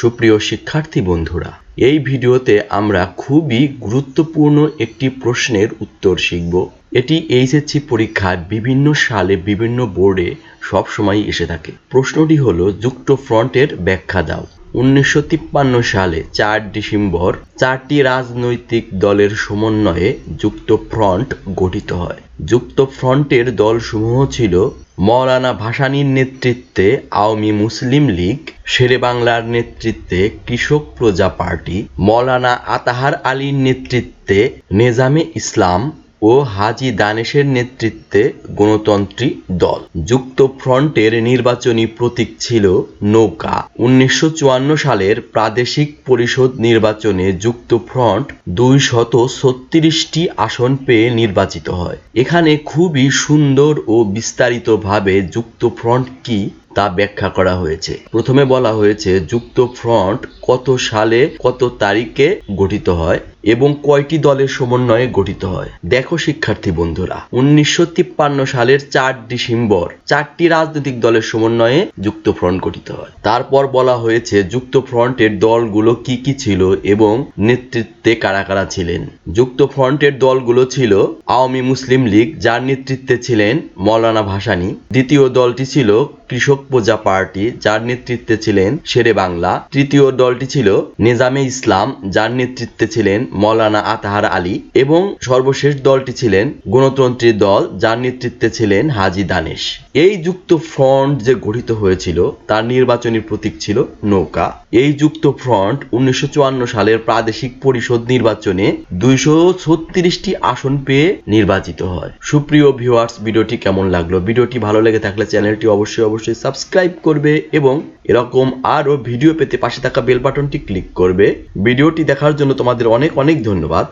সুপ্রিয় শিক্ষার্থী বন্ধুরা, এই ভিডিওতে আমরা খুবই গুরুত্বপূর্ণ একটি প্রশ্নের উত্তর শিখব। এটি এইচএসসি পরীক্ষার বিভিন্ন সালে বিভিন্ন বোর্ডে সবসময় এসে থাকে। প্রশ্নটি হলো, যুক্ত ফ্রন্টের ব্যাখ্যা দাও। উনিশশো তিপ্পান্ন সালে চার ডিসেম্বর চারটি রাজনৈতিক দলের সমন্বয়ে যুক্ত ফ্রন্ট গঠিত হয়। যুক্ত ফ্রন্টের দলসমূহ ছিল মৌলানা ভাসানীর নেতৃত্বে আওয়ামী মুসলিম লীগ, শেরে বাংলার নেতৃত্বে কৃষক প্রজা পার্টি, মৌলানা আতাহার আলীর নেতৃত্বে নেজামে ইসলাম ও হাজি দানেশের নেতৃত্বে গণতন্ত্রী দল। যুক্ত ফ্রন্টের নির্বাচনী প্রতীক ছিল নৌকা। উনিশশো চুয়ান্ন সালের প্রাদেশিক পরিষদ নির্বাচনে যুক্ত ফ্রন্ট দুই শত ছত্রিশটি আসন পেয়ে নির্বাচিত হয়। এখানে খুবই সুন্দর ও বিস্তারিতভাবে যুক্ত ফ্রন্ট কি তা ব্যাখ্যা করা হয়েছে। প্রথমে বলা হয়েছে, যুক্ত ফ্রন্ট কত সালে, কত তারিখে গঠিত হয়? এবং কয়টি দলের সমন্বয়ে গঠিত হয়? দেখো, শিক্ষার্থী বন্ধুরা, উনিশশো তিপ্পান্ন সালের চার ডিসেম্বর চারটি রাজনৈতিক দলের সমন্বয়ে যুক্ত ফ্রন্ট গঠিত হয়। তারপর বলা হয়েছে, যুক্ত ফ্রন্টের দলগুলো কি কি ছিল এবং নেতৃত্বে কারা কারা ছিলেন? যুক্ত ফ্রন্টের দলগুলো ছিল আওয়ামী মুসলিম লীগ, যার নেতৃত্বে ছিলেন মৌলানা ভাসানী। দ্বিতীয় দলটি ছিল কৃষক প্রজা পার্টি যার নেতৃত্বে ছিলেন শেরে বাংলা। তৃতীয় দলটি ছিল নেজামে ইসলাম, যার নেতৃত্বে ছিলেন মৌলানা আতাহার আলী এবং সর্বশেষ দলটি ছিলেন গণতন্ত্রী দল, যার নেতৃত্বে ছিলেন হাজি দানেশ। এই যুক্ত ফ্রন্ট যে গঠিত হয়েছিল, তার নির্বাচনী প্রতীক ছিল নৌকা। এই যুক্ত ফ্রন্ট উনিশশো চুয়ান্ন সালের প্রাদেশিক পরিষদ নির্বাচনে দুইশো ছত্রিশটি আসন পেয়ে নির্বাচিত হয়। সুপ্রিয় ভিউয়ার্স ভিডিওটি কেমন লাগল? ভিডিওটি ভালো লেগে থাকলে চ্যানেলটি অবশ্যই অবশ্যই সাবস্ক্রাইব করবে এবং এরকম আরও ভিডিও পেতে পাশে থাকা বেল বাটনটি ক্লিক করবে। ভিডিওটি দেখার জন্য তোমাদের অনেক অনেক ধন্যবাদ।